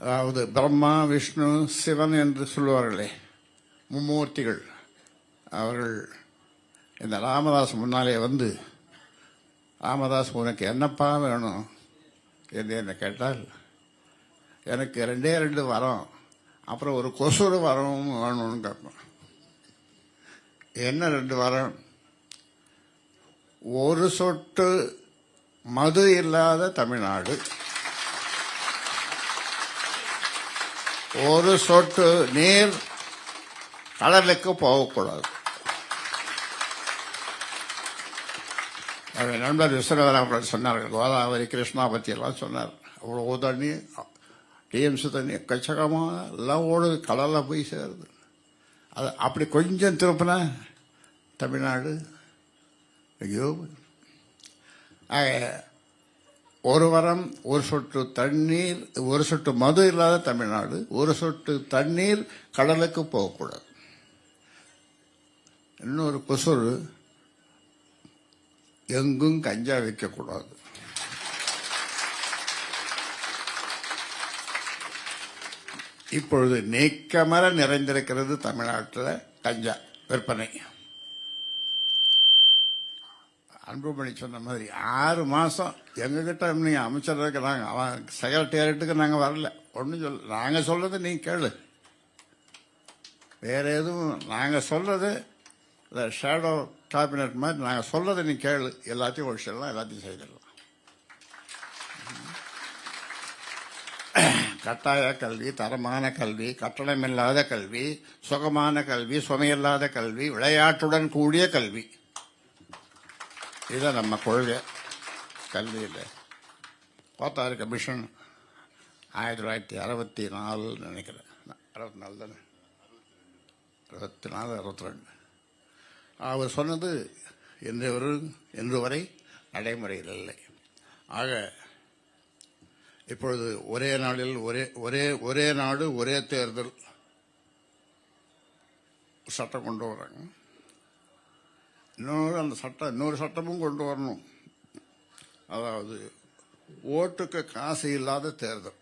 அதாவது பிரம்மா விஷ்ணு சிவன் என்று சொல்லுவார்களே மும்மூர்த்திகள். அவர்கள் இந்த ராமதாஸ் முன்னாலே வந்து ராமதாஸ் உனக்கு என்னப்பா வேணும்? என்று என்ன கேட்டால் எனக்கு ரெண்டே ரெண்டு வரம் அப்புறம் ஒரு கொசுறு வரம் வேணும்னு கேட்பேன். என்ன ரெண்டு வரம்? ஒரு சொட்டு மது இல்லாத தமிழ்நாடு. ஒரு சொட்டு நீர் கடலுக்கு போகக்கூடாது. நண்பர் விஸ்வநாதன் அவர்கள் சொன்னார்கள். கோதாவரி கிருஷ்ணா பற்றியெல்லாம் எல்லாம் சொன்னார். அவ்வளோ தண்ணி டிஎம்சி தண்ணி எக்கச்சக்கமாக எல்லாம் ஓடுது. கடலில் போய் சேருது. அது அப்படி கொஞ்சம் திருப்பினா தமிழ்நாடு ஐயோ ஆக, ஒரு வரம் ஒரு சொட்டு தண்ணீர் ஒரு சொட்டு மது இல்லாத தமிழ்நாடு ஒரு சொட்டு தண்ணீர் கடலுக்கு போகக்கூடாது. இன்னொரு கொசுறு எங்கும் கஞ்சா வைக்கக்கூடாது. இப்பொழுது நீக்கமர நிறைந்திருக்கிறது தமிழ்நாட்டில் கஞ்சா விற்பனை. அன்புமணி சொன்ன மாதிரி ஆறு மாதம் எங்ககிட்ட நீங்கள் அமைச்சர் இருக்கிறாங்க. அவன் செக்ரட்டேரியட்டுக்கு நாங்கள் வரல. ஒன்றும் சொல்ல நாங்கள் சொல்கிறது நீ கேளு. வேறு எதுவும் நாங்கள் சொல்கிறது இந்த ஷேடோ கேபினட் மாதிரி நாங்கள் சொல்கிறது நீ கேளு. எல்லாத்தையும் ஒழிச்சிடலாம் எல்லாத்தையும் செய்திடலாம். கட்டாய கல்வி தரமான கல்வி கட்டணமில்லாத கல்வி சுகமான கல்வி சுமையில்லாத கல்வி விளையாட்டுடன் கூடிய கல்வி. இதுதான் நம்ம கொள்கை கல்வியில் பார்த்தாரு கமிஷன் ஆயிரத்தி தொள்ளாயிரத்தி அறுபத்தி நாலு நினைக்கிறேன் அறுபத்தி நாலு தானே அறுபத்தி நாலு அறுபத்தி ரெண்டு அவர் சொன்னது இன்று இன்று வரை நடைமுறையில் இல்லை ஆக இப்பொழுது ஒரே நாளில் ஒரே ஒரே ஒரே நாடு ஒரே தேர்தல் சட்டம் கொண்டு வராங்க இன்னொரு அந்த சட்டம் இன்னொரு சட்டமும் கொண்டு வரணும். அதாவது ஓட்டுக்கு காசு இல்லாத தேர்தல்.